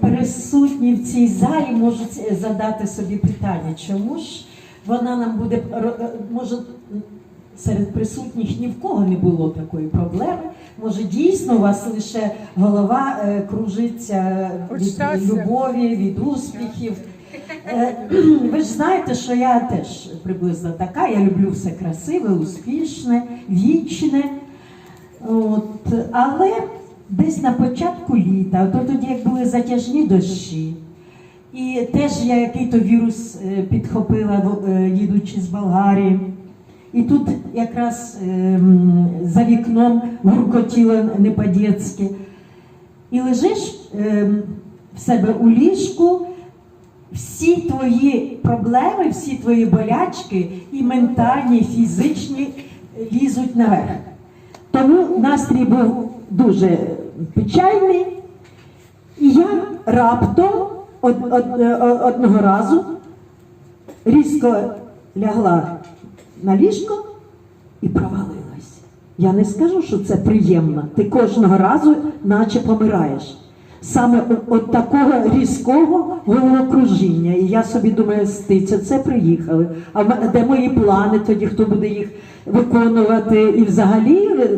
присутні в цій залі можуть е, задати собі питання, чому ж вона нам буде е, може серед присутніх ні в кого не було такої проблеми. Може, дійсно у вас лише голова е, кружиться від любові, від успіхів. Е, Ви ж знаєте, що я теж приблизно така. Я люблю все красиве, успішне, вічне. От, але десь на початку літа, то тоді як були затяжні дощі, і теж я який-то вірус е, підхопила, е, їдучи з Болгарії. І тут якраз ем, за вікном гуркотіло не по-дєцьки. І лежиш ем, в себе у ліжку, всі твої проблеми, всі твої болячки, і ментальні, і фізичні, лізуть наверх. Тому настрій був дуже печальний. І я раптом од, од- е, одного разу різко лягла на ліжко і провалилась. Я не скажу, що це приємно. Ти кожного разу наче помираєш. Саме от такого різкого головокружіння. І я собі думаю, стиця, це приїхали. А де мої плани тоді, хто буде їх виконувати? І взагалі е,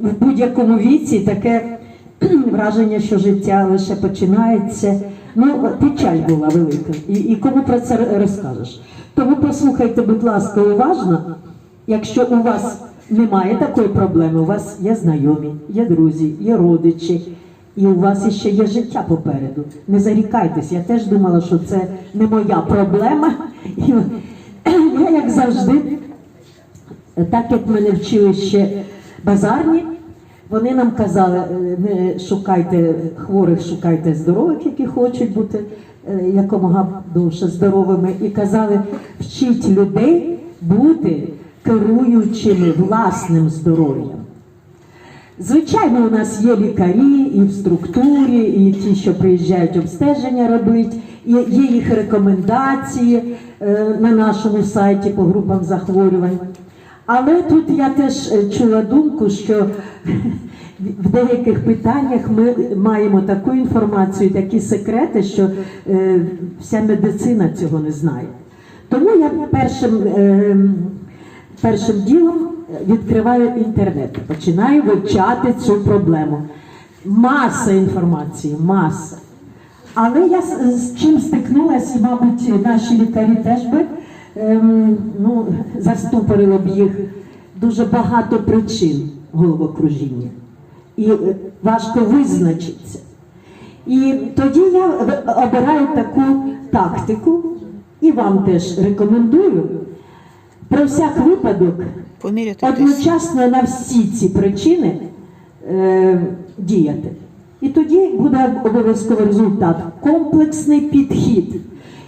в будь-якому віці таке враження, що життя лише починається. Ну, печаль була велика. І, і кому про це розкажеш? Тому послухайте, будь ласка, уважно, якщо у вас немає такої проблеми, у вас є знайомі, є друзі, є родичі, і у вас іще є життя попереду. Не зарікайтесь, я теж думала, що це не моя проблема. Я, як завжди, так як мене вчили ще базарні, вони нам казали, е, не шукайте хворих, шукайте здорових, які хочуть бути е, якомога довше здоровими. І казали, вчіть людей бути керуючими власним здоров'ям. Звичайно, у нас є лікарі і в структурі, і ті, що приїжджають обстеження робити, є їх рекомендації е, на нашому сайті по групам захворювань. Але тут я теж е, чула думку, що в деяких питаннях ми маємо таку інформацію, такі секрети, що е, вся медицина цього не знає. Тому я першим, е, першим ділом відкриваю інтернет, починаю вивчати цю проблему. Маса інформації, маса. Але я з, чим стикнулася, мабуть, наші лікарі теж би ем, ну, заступорило б їх дуже багато причин головокружіння. І е, важко визначитися. І тоді я обираю таку тактику, і вам теж рекомендую про всяк випадок одночасно на всі ці причини е, діяти. І тоді буде обов'язково результат комплексний підхід.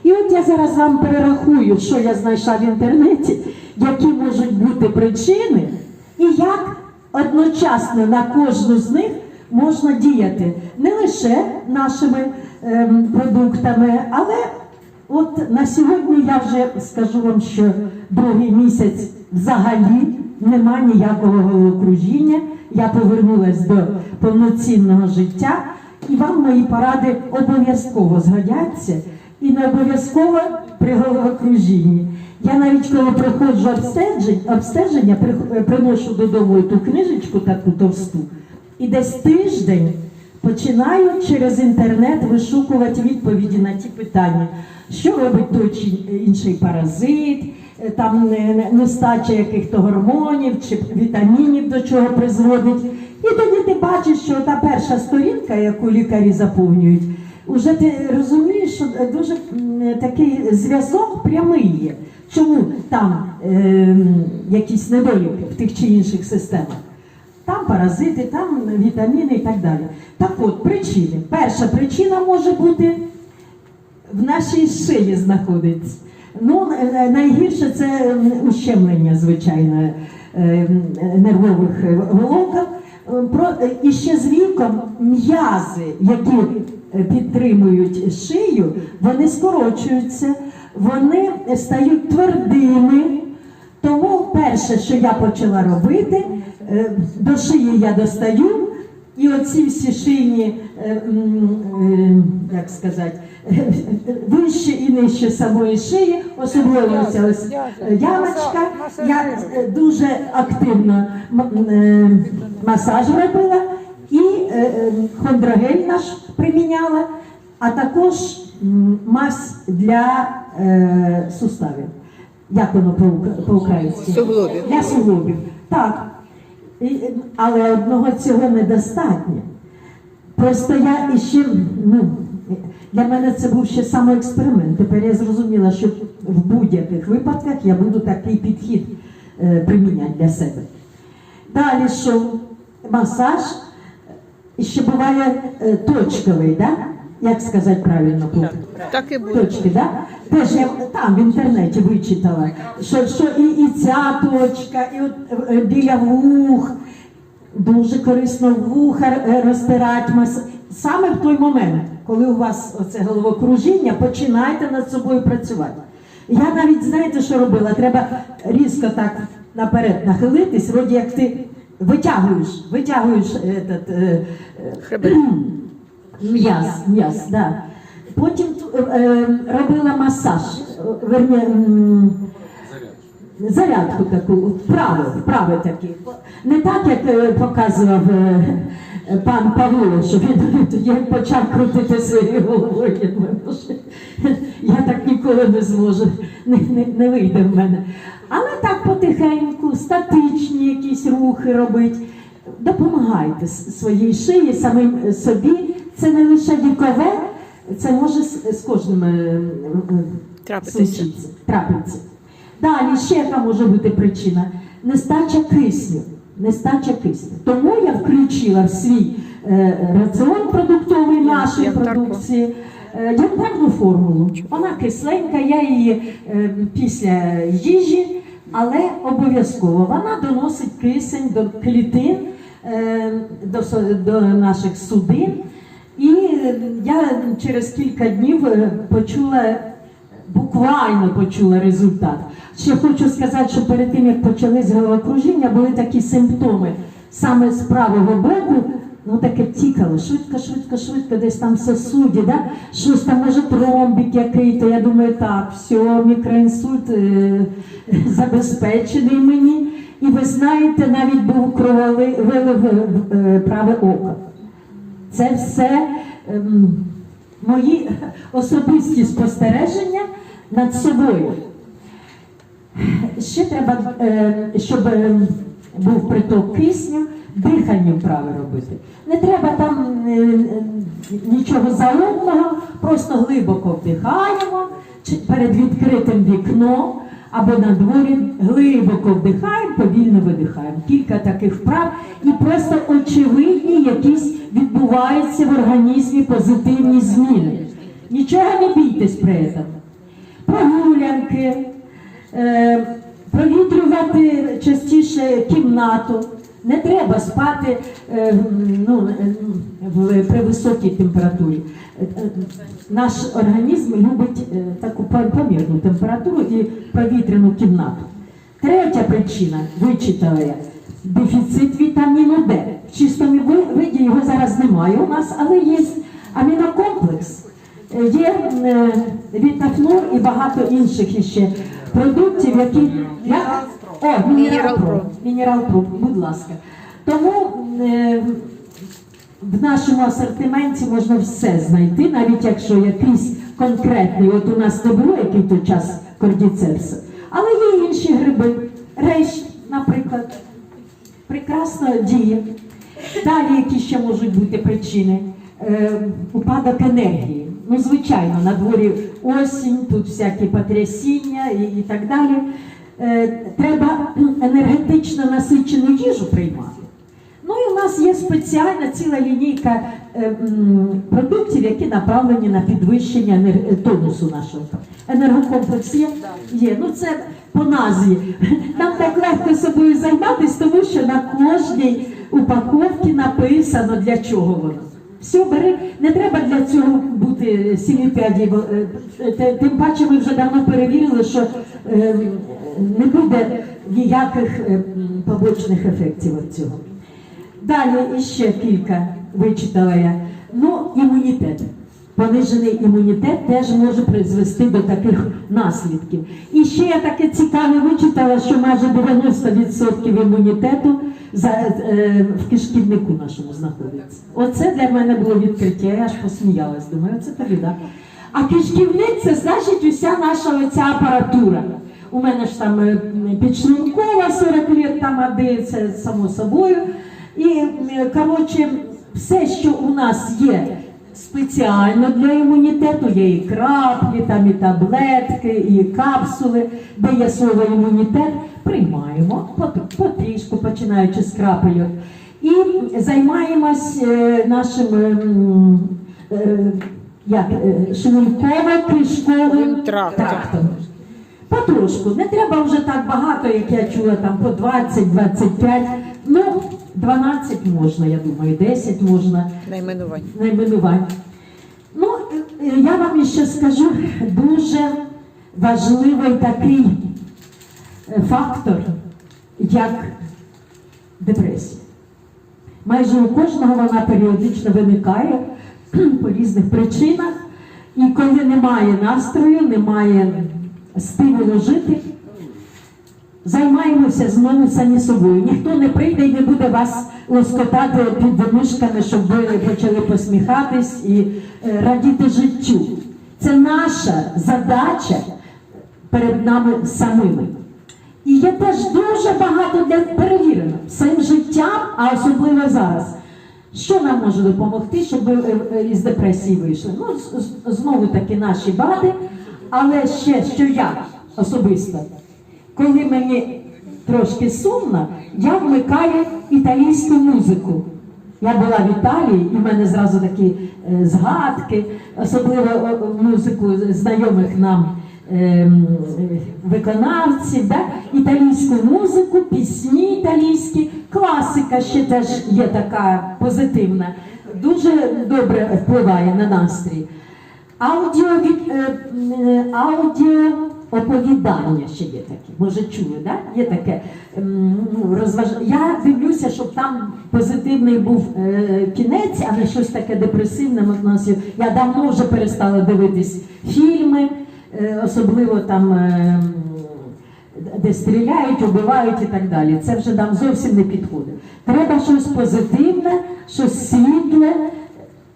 І от я зараз вам перерахую, що я знайшла в інтернеті, які можуть бути причини, і як одночасно на кожну з них можна діяти. Не лише нашими ем, продуктами, але От на сьогодні я вже скажу вам, що другий місяць взагалі нема ніякого головокружіння. Я повернулася до повноцінного життя, і вам мої поради обов'язково згодяться і не обов'язково при головокружінні. Я навіть коли проходжу обстеження, обстеження приношу додому ту книжечку таку товсту, і десь тиждень починаю через інтернет вишукувати відповіді на ті питання, що робить той чи інший паразит, е, там не- не- нестача яких-то гормонів чи вітамінів до чого призводить. І тоді ти бачиш, що та перша сторінка, яку лікарі заповнюють, уже ти розумієш, що дуже такий зв'язок прямий є. Чому там ем, якісь недоліки в тих чи інших системах? Там паразити, там вітаміни і так далі. Так от, причини. Перша причина може бути в нашій шиї знаходиться. Ну, е, найгірше це ущемлення, звичайно, е, нервових е, волокон. Е, е, і ще з віком м'язи, які е, підтримують шию, вони скорочуються, вони стають твердими. Тому перше, що я почала робити, е, до шиї я достаю і оці всі шийні, е, е, як сказати, вище і нижче самої шиї, особливо ця ось е, ямочка. Я е, дуже активно е, масаж робила і е, е, хондрогель наш приміняла, а також мазь для е, суставів. Як воно по- по-українськи? Суглобів. Для суглобів. Так. Але одного цього недостатньо. Просто я іще, ну, для мене це був ще самоексперимент. Тепер я зрозуміла, що в будь-яких випадках я буду такий підхід е, приміняти для себе. Далі що масаж ще буває е, точковий, да? як сказати правильно? Бо- Так і буде. Точки, да? Теж я там в інтернеті вичитала, що, що і, і ця точка, і от е, біля вух. Дуже корисно вуха е, розтирати мас... саме в той момент, коли у вас оце головокружіння, починайте над собою працювати. Я навіть знаєте, що робила? Треба різко так наперед нахилитись, вроді як ти витягуєш, витягуєш этот, е, е, М'яз, м'яз, да. Потім е, робила масаж, верні, м, зарядку таку, вправи, вправи такі. Не так, як е, показував е, пан Павло, що він тоді почав крутити своєю головою. я Я так ніколи не зможу, не, не, не вийде в мене. Але так потихеньку, статичні якісь рухи робити. Допомагайте своїй шиї, самим собі. Це не лише вікове, це може з, кожним е, е, Трапитися. Далі ще яка може бути причина? Нестача кисню. Нестача кисню. Тому я включила в свій е, раціон продуктовий нашої продукції янтарну формулу. Вона кисленька, я її е, після їжі, але обов'язково вона доносить кисень до клітин, е, до, до наших судин. І е, я через кілька днів е, почула буквально почула результат. Ще хочу сказати, що перед тим як почались головокружіння, були такі симптоми саме з правого боку. Ну таке тікало, швидко, швидко, швидко, десь там в сосуді, да? щось там може тромбик який, то я думаю, так, все, мікроінсульт е, забезпечений мені. І ви знаєте, навіть був крововилив в е, праве око. Це все ем, мої особисті спостереження над собою. Ще треба, е, щоб ем, був приток кисню, дихання вправи робити. Не треба там е, е, нічого заумного, просто глибоко вдихаємо перед відкритим вікном або на дворі глибоко вдихаємо, повільно видихаємо. Кілька таких вправ і просто очевидні якісь відбуваються в організмі позитивні зміни. Нічого не бійтесь при цьому. Прогулянки, е, провітрювати частіше кімнату. Не треба спати е, ну, е, при високій температурі. Е, Наш організм любить таку помірну температуру і провітряну кімнату. Третя причина, вичитала я, дефіцит вітаміну Д. В чистому виді його зараз немає у нас, але є амінокомплекс. Є е, вітафлор і багато інших іще продуктів, які я... О, Мінерал Про. Мінерал Про, будь ласка. Тому е, в нашому асортименті можна все знайти, навіть якщо якийсь конкретний, от у нас не було який то час кордіцепсу, але є інші гриби, рейш, наприклад, прекрасно діє. Далі які ще можуть бути причини? Е, упадок енергії. Ну, звичайно, на дворі осінь, тут всякі потрясіння і, і так далі. Е, треба енергетично насичену їжу приймати. Ну і у нас є спеціальна ціла лінійка е, продуктів, які направлені на підвищення тонусу нашого. Енергокомплекс є? Є. Ну це по назві. Нам так легко собою займатися, тому що на кожній упаковці написано для чого воно. Все, бери, не треба для цього бути бо е, тим паче ми вже давно перевірили, що е, не буде ніяких е, побочних ефектів від цього. Далі іще кілька вичитала я. Ну, імунітет. Понижений імунітет теж може призвести до таких наслідків. І ще я таке цікаве вичитала, що майже 90% імунітету е, в кишківнику нашому знаходиться. Оце для мене було відкриття. Я аж посміялась. Думаю, це тобі да. А кишківник це значить уся наша оця апаратура. У мене ж там е, підшлункова 40 лет там ади, це само собою. І коротше, все, що у нас є спеціально для імунітету, є і краплі, там і таблетки, і капсули, де є слово імунітет, приймаємо потрішку, починаючи з крапельок. І займаємось е, нашим ем, е, як, е, шлунково-кишковим Трактом. трактом. Потрошку. Не треба вже так багато, як я чула, там по 20-25. Ну, 12 можна, я думаю, 10 можна Найменувань. найменувань. Ну, е, е, я вам ще скажу дуже важливий такий е, фактор, як депресія. Майже у кожного вона періодично виникає по різних причинах. І коли немає настрою, немає стимулу жити, займаємося знову самі собою. Ніхто не прийде і не буде вас лоскотати під мишками, щоб ви почали посміхатись і е, радіти життю. Це наша задача перед нами самими. І є теж дуже багато для перевірено своїм життям, а особливо зараз. Що нам може допомогти, щоб ви е, е, із депресії вийшли? Ну, знову таки наші бади, але ще що я особисто, коли мені трошки сумно, я вмикаю італійську музику. Я була в Італії, і в мене зразу такі е, згадки, особливо музику знайомих нам ем, е, виконавців, да? італійську музику, пісні італійські, класика ще теж є така позитивна, дуже добре впливає на настрій. Аудіо, від, е, е, аудіо оповідання ще є таке. Може чули, да? Є таке ну, розваж... Я дивлюся, щоб там позитивний був е, кінець, а не щось таке депресивне. Є- Я давно вже перестала дивитись фільми, особливо там. де стріляють, убивають і так далі. Це вже нам зовсім не підходить. Треба щось позитивне, щось світле.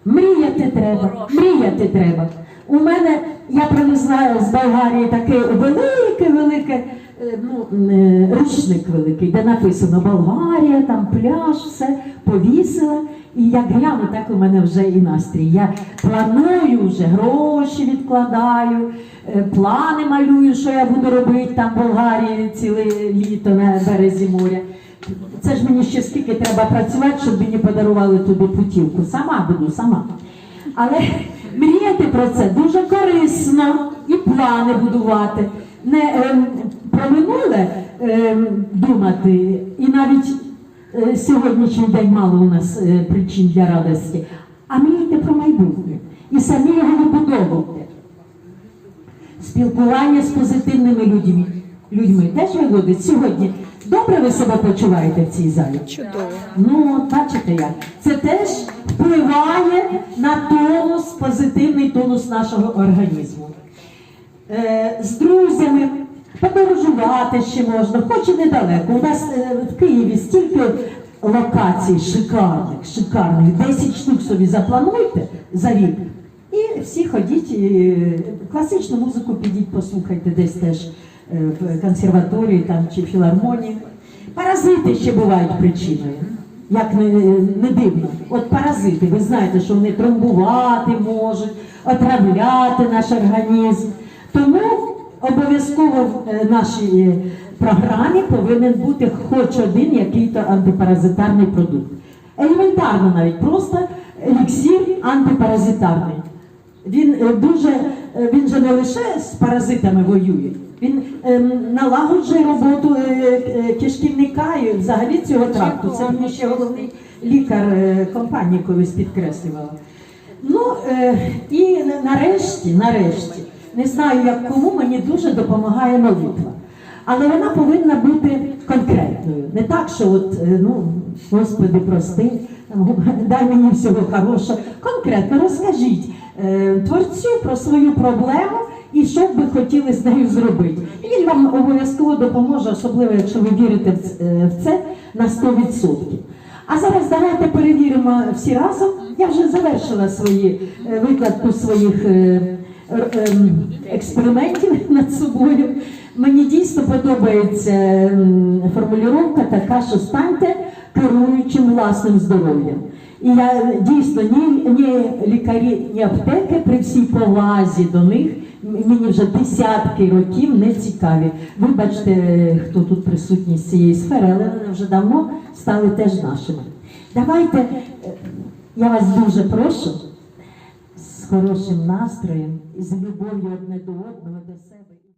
Мріяти треба, мріяти треба. У мене я привезла з Болгарії таке велике, велике е, ну, е, ручник великий, де написано Болгарія, там пляж, все повісила. І як гляну, так у мене вже і настрій. Я планую вже, гроші відкладаю, е, плани малюю, що я буду робити там в Болгарії ціле літо на березі моря. Це ж мені ще скільки треба працювати, щоб мені подарували туди путівку. Сама буду, сама. Але мріяти про це дуже корисно і плани будувати. Не ем, про минуле ем, думати, і навіть е, сьогоднішній день мало у нас е, причин для радості, а мрійте про майбутнє і самі його вибудовуйте. Спілкування з позитивними людьми, людьми теж виводить сьогодні. Добре ви себе почуваєте в цій залі? Чудово. Ну, от бачите як. Це теж впливає на тонус, позитивний тонус нашого організму. Е, з друзями подорожувати ще можна, хоч і недалеко. У нас е, в Києві стільки локацій шикарних, шикарних. 10 штук собі заплануйте за рік. І всі ходіть, і класичну музику підіть, послухайте десь теж е, в консерваторії там, чи філармонії. Паразити ще бувають причиною. Як не, не дивно. От паразити, ви знаєте, що вони тромбувати можуть, отравляти наш організм. Тому обов'язково в е, нашій е, програмі повинен бути хоч один який-то антипаразитарний продукт. Елементарно навіть, просто еліксир антипаразитарний. Він е, дуже, е, він же не лише з паразитами воює, він ем, налагоджує роботу е, е, кишківника і взагалі цього тракту. Це мені ще головний лікар е, компанії колись підкреслювала. Ну е, і нарешті, нарешті, не знаю як кому, мені дуже допомагає молитва. Але вона повинна бути конкретною. Не так, що от, е, ну, Господи, прости, дай мені всього хорошого. Конкретно розкажіть е, творцю про свою проблему і що б ви хотіли з нею зробити. І Він вам обов'язково допоможе, особливо якщо ви вірите в е, це на 100%. А зараз давайте перевіримо всі разом. Я вже завершила свої е, викладку своїх е, ем, експериментів над собою. Мені дійсно подобається ем, формулювання така, що станьте керуючим власним здоров'ям. І я дійсно ні, ні лікарі, ні аптеки при всій повазі до них мені вже десятки років не цікаві. Вибачте, хто тут присутній з цієї сфери, але вони вже давно стали теж нашими. Давайте, е, я вас дуже прошу з хорошим настроєм з любов'ю одне до одного до себе.